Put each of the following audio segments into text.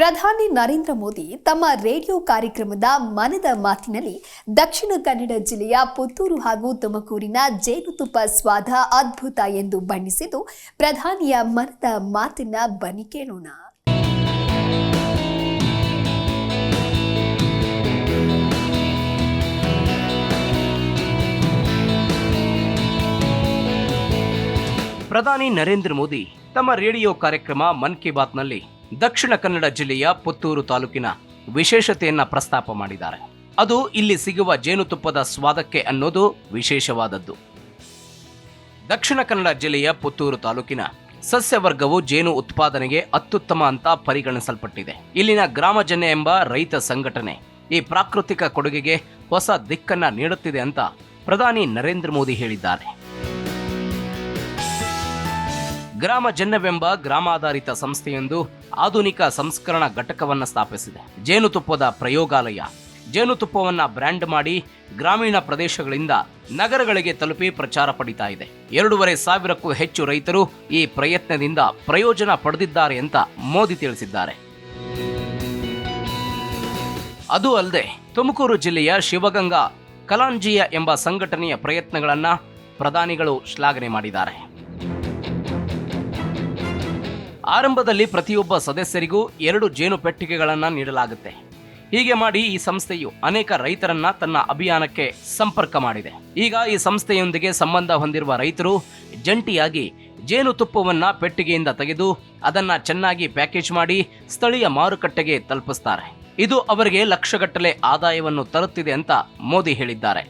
ಪ್ರಧಾನಿ ನರೇಂದ್ರ ಮೋದಿ ತಮ್ಮ ರೇಡಿಯೋ ಕಾರ್ಯಕ್ರಮದ ಮನದ ಮಾತಿನಲ್ಲಿ ದಕ್ಷಿಣ ಕನ್ನಡ ಜಿಲ್ಲೆಯ ಪುತ್ತೂರು ಹಾಗೂ ತುಮಕೂರಿನ ಜೇನುತುಪ್ಪ ಸ್ವಾದ ಅದ್ಭುತ ಎಂದು ಬಣ್ಣಿಸಿದ್ದು ಪ್ರಧಾನಿಯ ಮನದ ಮಾತಿನ ಬನ್ನಿ ಕೇಳೋಣ. ಪ್ರಧಾನಿ ನರೇಂದ್ರ ಮೋದಿ ತಮ್ಮ ರೇಡಿಯೋ ಕಾರ್ಯಕ್ರಮ ಮನ್ ಕಿ ಬಾತ್ನಲ್ಲಿ ದಕ್ಷಿಣ ಕನ್ನಡ ಜಿಲ್ಲೆಯ ಪುತ್ತೂರು ತಾಲೂಕಿನ ವಿಶೇಷತೆಯನ್ನ ಪ್ರಸ್ತಾಪ ಮಾಡಿದ್ದಾರೆ. ಅದು ಇಲ್ಲಿ ಸಿಗುವ ಜೇನುತುಪ್ಪದ ಸ್ವಾದಕ್ಕೆ ಅನ್ನೋದು ವಿಶೇಷವಾದದ್ದು. ದಕ್ಷಿಣ ಕನ್ನಡ ಜಿಲ್ಲೆಯ ಪುತ್ತೂರು ತಾಲೂಕಿನ ಸಸ್ಯವರ್ಗವು ಜೇನು ಉತ್ಪಾದನೆಗೆ ಅತ್ಯುತ್ತಮ ಅಂತ ಪರಿಗಣಿಸಲ್ಪಟ್ಟಿದೆ. ಇಲ್ಲಿನ ಗ್ರಾಮಜನ್ಯ ಎಂಬ ರೈತ ಸಂಘಟನೆ ಈ ಪ್ರಾಕೃತಿಕ ಕೊಡುಗೆಗೆ ಹೊಸ ದಿಕ್ಕನ್ನ ನೀಡುತ್ತಿದೆ ಅಂತ ಪ್ರಧಾನಿ ನರೇಂದ್ರ ಮೋದಿ ಹೇಳಿದ್ದಾರೆ. ಗ್ರಾಮ ಜನ್ನವೆಂಬ ಗ್ರಾಮಾಧಾರಿತ ಸಂಸ್ಥೆಯೊಂದು ಆಧುನಿಕ ಸಂಸ್ಕರಣಾ ಘಟಕವನ್ನು ಸ್ಥಾಪಿಸಿದೆ. ಜೇನುತುಪ್ಪದ ಪ್ರಯೋಗಾಲಯ. ಜೇನುತುಪ್ಪವನ್ನು ಬ್ರ್ಯಾಂಡ್ ಮಾಡಿ ಗ್ರಾಮೀಣ ಪ್ರದೇಶಗಳಿಂದ ನಗರಗಳಿಗೆ ತಲುಪಿ ಪ್ರಚಾರ ಪಡಿತಾ ಇದೆ. ಎರಡೂವರೆ ಸಾವಿರಕ್ಕೂ ಹೆಚ್ಚು ರೈತರು ಈ ಪ್ರಯತ್ನದಿಂದ ಪ್ರಯೋಜನ ಪಡೆದಿದ್ದಾರೆ ಅಂತ ಮೋದಿ ತಿಳಿಸಿದ್ದಾರೆ. ಅದು ಅಲ್ಲದೆ ತುಮಕೂರು ಜಿಲ್ಲೆಯ ಶಿವಗಂಗಾ, ಕಲಾಂಜಿಯ ಎಂಬ ಸಂಘಟನೆಯ ಪ್ರಯತ್ನಗಳನ್ನು ಪ್ರಧಾನಿಗಳು ಶ್ಲಾಘನೆ ಮಾಡಿದ್ದಾರೆ. ಆರಂಭದಲ್ಲಿ ಪ್ರತಿಯೊಬ್ಬ ಸದಸ್ಯರಿಗೂ ಎರಡು ಜೇನು ಪೆಟ್ಟಿಗೆಗಳನ್ನು ನೀಡಲಾಗುತ್ತೆ. ಹೀಗೆ ಮಾಡಿ ಈ ಸಂಸ್ಥೆಯು ಅನೇಕ ರೈತರನ್ನ ತನ್ನ ಅಭಿಯಾನಕ್ಕೆ ಸಂಪರ್ಕ ಮಾಡಿದೆ. ಈಗ ಈ ಸಂಸ್ಥೆಯೊಂದಿಗೆ ಸಂಬಂಧ ಹೊಂದಿರುವ ರೈತರು ಜಂಟಿಯಾಗಿ ಜೇನುತುಪ್ಪವನ್ನ ಪೆಟ್ಟಿಗೆಯಿಂದ ತೆಗೆದು ಅದನ್ನು ಚೆನ್ನಾಗಿ ಪ್ಯಾಕೇಜ್ ಮಾಡಿ ಸ್ಥಳೀಯ ಮಾರುಕಟ್ಟೆಗೆ ತಲುಪಿಸ್ತಾರೆ. ಇದು ಅವರಿಗೆ ಲಕ್ಷಗಟ್ಟಲೆ ಆದಾಯವನ್ನು ತರುತ್ತಿದೆ ಅಂತ ಮೋದಿ ಹೇಳಿದ್ದಾರೆ.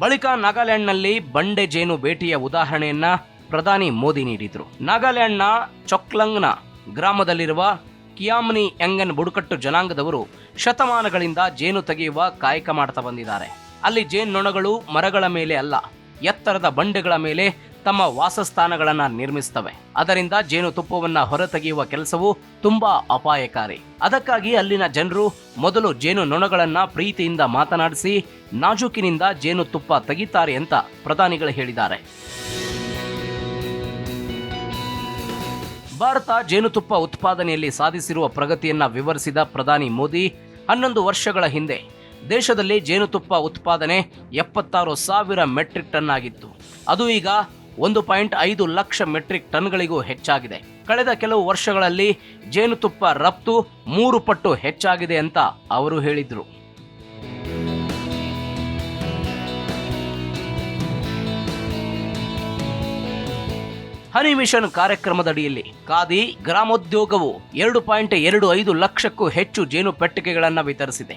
ಬಳಿಕ ನಾಗಾಲ್ಯಾಂಡ್ನಲ್ಲಿ ಬಂಡೆ ಜೇನು ಭೇಟಿಯ ಉದಾಹರಣೆಯನ್ನ ಪ್ರಧಾನಿ ಮೋದಿ ನೀಡಿದರು. ನಾಗಾಲ್ಯಾಂಡ್ನ ಚೊಕ್ಲಂಗ್ನ ಗ್ರಾಮದಲ್ಲಿರುವ ಕಿಯಾಮ್ನಿ ಯಂಗನ್ ಬುಡಕಟ್ಟು ಜನಾಂಗದವರು ಶತಮಾನಗಳಿಂದ ಜೇನು ತೆಗೆಯುವ ಕಾಯಕ ಮಾಡ್ತಾ ಬಂದಿದ್ದಾರೆ. ಅಲ್ಲಿ ಜೇನು ನೊಣಗಳು ಮರಗಳ ಮೇಲೆ ಅಲ್ಲ, ಎತ್ತರದ ಬಂಡೆಗಳ ಮೇಲೆ ತಮ್ಮ ವಾಸಸ್ಥಾನಗಳನ್ನು ನಿರ್ಮಿಸ್ತವೆ. ಅದರಿಂದ ಜೇನುತುಪ್ಪವನ್ನ ಹೊರತೆಗೆಯುವ ಕೆಲಸವು ತುಂಬಾ ಅಪಾಯಕಾರಿ. ಅದಕ್ಕಾಗಿ ಅಲ್ಲಿನ ಜನರು ಮೊದಲು ಜೇನು ನೊಣಗಳನ್ನು ಪ್ರೀತಿಯಿಂದ ಮಾತನಾಡಿಸಿ, ನಾಜೂಕಿನಿಂದ ಜೇನುತುಪ್ಪ ತೆಗಿತಾರೆ ಅಂತ ಪ್ರಧಾನಿಗಳು ಹೇಳಿದ್ದಾರೆ. ಭಾರತ ಜೇನುತುಪ್ಪ ಉತ್ಪಾದನೆಯಲ್ಲಿ ಸಾಧಿಸಿರುವ ಪ್ರಗತಿಯನ್ನು ವಿವರಿಸಿದ ಪ್ರಧಾನಿ ಮೋದಿ, ಹನ್ನೊಂದು ವರ್ಷಗಳ ಹಿಂದೆ ದೇಶದಲ್ಲಿ ಜೇನುತುಪ್ಪ ಉತ್ಪಾದನೆ ಎಪ್ಪತ್ತಾರು ಸಾವಿರ ಮೆಟ್ರಿಕ್ ಟನ್ ಆಗಿತ್ತು. ಅದು ಈಗ ಒಂದು ಪಾಯಿಂಟ್ ಐದು ಲಕ್ಷ ಮೆಟ್ರಿಕ್ ಟನ್ಗಳಿಗೂ ಹೆಚ್ಚಾಗಿದೆ. ಕಳೆದ ಕೆಲವು ವರ್ಷಗಳಲ್ಲಿ ಜೇನುತುಪ್ಪ ರಫ್ತು ಮೂರು ಪಟ್ಟು ಹೆಚ್ಚಾಗಿದೆ ಅಂತ ಅವರು ಹೇಳಿದ್ರು. ಹನಿ ಮಿಷನ್ ಕಾರ್ಯಕ್ರಮದಡಿಯಲ್ಲಿ ಖಾದಿ ಗ್ರಾಮೋದ್ಯೋಗವು ಎರಡು ಪಾಯಿಂಟ್ ಎರಡು ಐದು ಲಕ್ಷಕ್ಕೂ ಹೆಚ್ಚು ಜೇನು ಪೆಟ್ಟಿಗೆಗಳನ್ನು ವಿತರಿಸಿದೆ.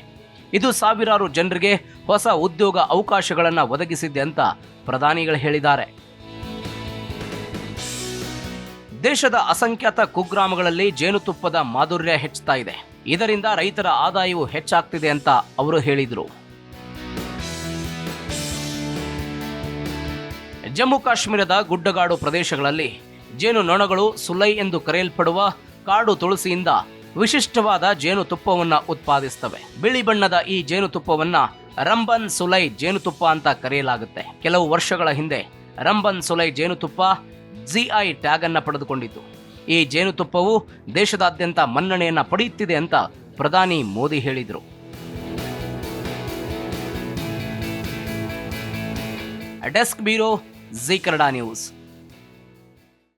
ಇದು ಸಾವಿರಾರು ಜನರಿಗೆ ಹೊಸ ಉದ್ಯೋಗ ಅವಕಾಶಗಳನ್ನು ಒದಗಿಸಿದೆ ಅಂತ ಪ್ರಧಾನಿಗಳು ಹೇಳಿದ್ದಾರೆ. ದೇಶದ ಅಸಂಖ್ಯಾತ ಕುಗ್ರಾಮಗಳಲ್ಲಿ ಜೇನುತುಪ್ಪದ ಮಾಧುರ್ಯ ಹೆಚ್ಚುತ್ತಾ ಇದೆ. ಇದರಿಂದ ರೈತರ ಆದಾಯವು ಹೆಚ್ಚಾಗ್ತಿದೆ ಅಂತ ಅವರು ಹೇಳಿದರು. ಜಮ್ಮು ಕಾಶ್ಮೀರದ ಗುಡ್ಡಗಾಡು ಪ್ರದೇಶಗಳಲ್ಲಿ ಜೇನು ನೊಣಗಳು ಸುಲೈ ಎಂದು ಕರೆಯಲ್ಪಡುವ ಕಾಡು ತುಳಸಿಯಿಂದ ವಿಶಿಷ್ಟವಾದ ಜೇನುತುಪ್ಪವನ್ನು ಉತ್ಪಾದಿಸುತ್ತವೆ ಬಿಳಿ ಬಣ್ಣದ ಈ ಜೇನುತುಪ್ಪವನ್ನು ರಂಬನ್ ಸುಲೈ ಜೇನುತುಪ್ಪ ಅಂತ ಕರೆಯಲಾಗುತ್ತೆ. ಕೆಲವು ವರ್ಷಗಳ ಹಿಂದೆ ರಂಬನ್ ಸುಲೈ ಜೇನುತುಪ್ಪ ಜಿಐ ಟ್ಯಾಗ್ ಅನ್ನು ಪಡೆದುಕೊಂಡಿತು. ಈ ಜೇನುತುಪ್ಪವು ದೇಶದಾದ್ಯಂತ ಮನ್ನಣೆಯನ್ನು ಪಡೆಯುತ್ತಿದೆ ಅಂತ ಪ್ರಧಾನಿ ಮೋದಿ ಹೇಳಿದರು. Desk bureau Zee Kannada news.